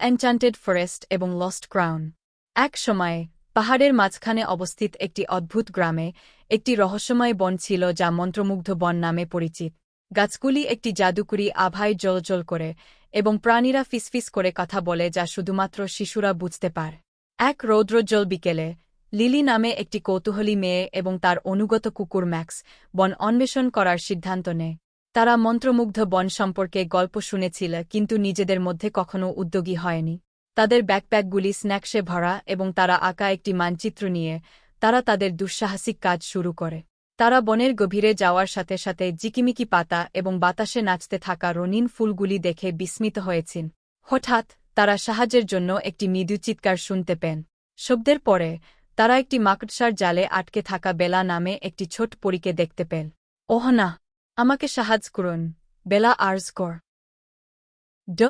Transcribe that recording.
Enchanted forest এবং lost crown এক সময়ে, পাহাড়ের মাঝখানে অবস্থিত একটি অদ্ভুত গ্রামে একটি রহস্যময় বন ছিল যা মন্ত্রমুগ্ধ বন নামে পরিচিত। গাছগুলি একটি জাদুকরি আভায় জলজল করে এবং প্রাণীরা ফিসফিস করে কথা বলে যা শুধুমাত্র শিশুরা বুঝতে পার। এক রৌদ্রোজ্জ্বল বিকেলে, লিলি নামে একটি কৌতূহলী মেয়ে এবং তার অনুগত কুকুর ম্যাক্স বন অন্বেষণ করার সিদ্ধান্ত নেয়। তারা মন্ত্রমুগ্ধ বন সম্পর্কে গল্প শুনেছিল, কিন্তু নিজেদের মধ্যে কখনও উদ্যোগী হয়নি। তাদের ব্যাকপ্যাকগুলি স্ন্যাক্সে ভরা এবং তারা আঁকা একটি মানচিত্র নিয়ে তারা তাদের দুঃসাহসিক কাজ শুরু করে। তারা বনের গভীরে যাওয়ার সাথে সাথে জিকিমিকি পাতা এবং বাতাসে নাচতে থাকা রঙিন ফুলগুলি দেখে বিস্মিত হয়েছেন। হঠাৎ, তারা সাহায্যের জন্য একটি মৃদু চিৎকার শুনতে পেন। শব্দের পরে, তারা একটি মাকড়সার জালে আটকে থাকা বেলা নামে একটি ছোট পরীকে দেখতে পেল। ওহ না! আমাকে সাহায্য করুন। বেলা আর্জ কর ড